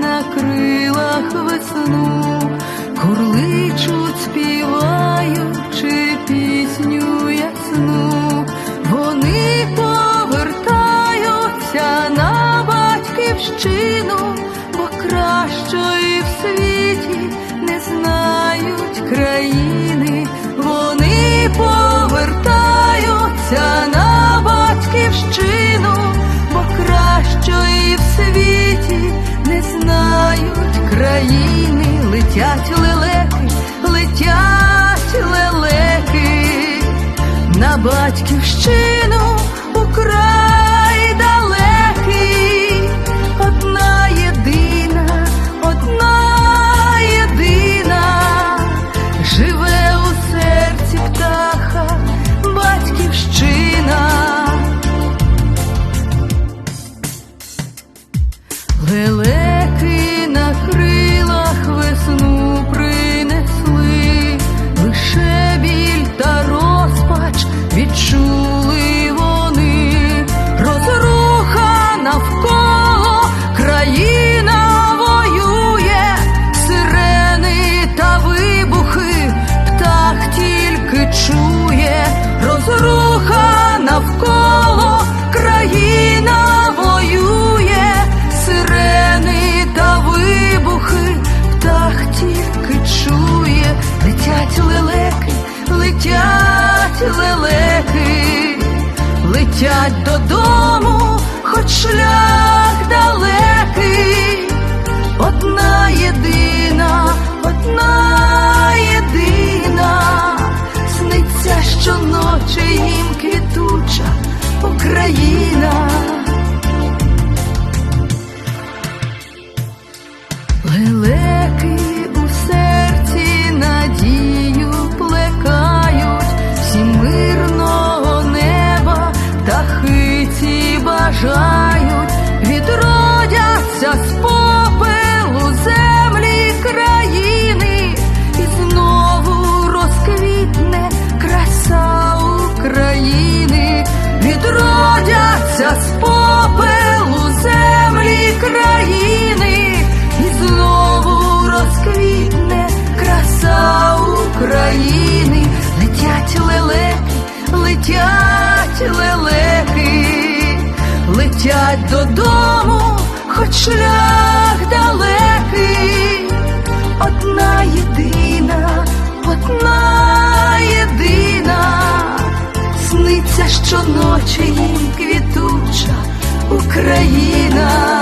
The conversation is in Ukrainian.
на крилах весну, курличуть, співаючи пісню ясну, вони повертаються на батьківщину, бо кращої в світі не знають країни. Летять лелеки, летять лелеки. На батьківщину летять лелеки, летять додому, хоч шлях далекий, одна єдина, одна єдина, сниться щоночі їм квітуча Україна. Лелеки бажають, відродяться з попелу землі країни, і знову розквітне краса України, відродяться з попелу землі країни, і знову розквітне краса України, летять лелеки, летять лелеки, летять додому, хоч шлях далекий, одна єдина, одна єдина, сниться щоночі їм квітуча Україна.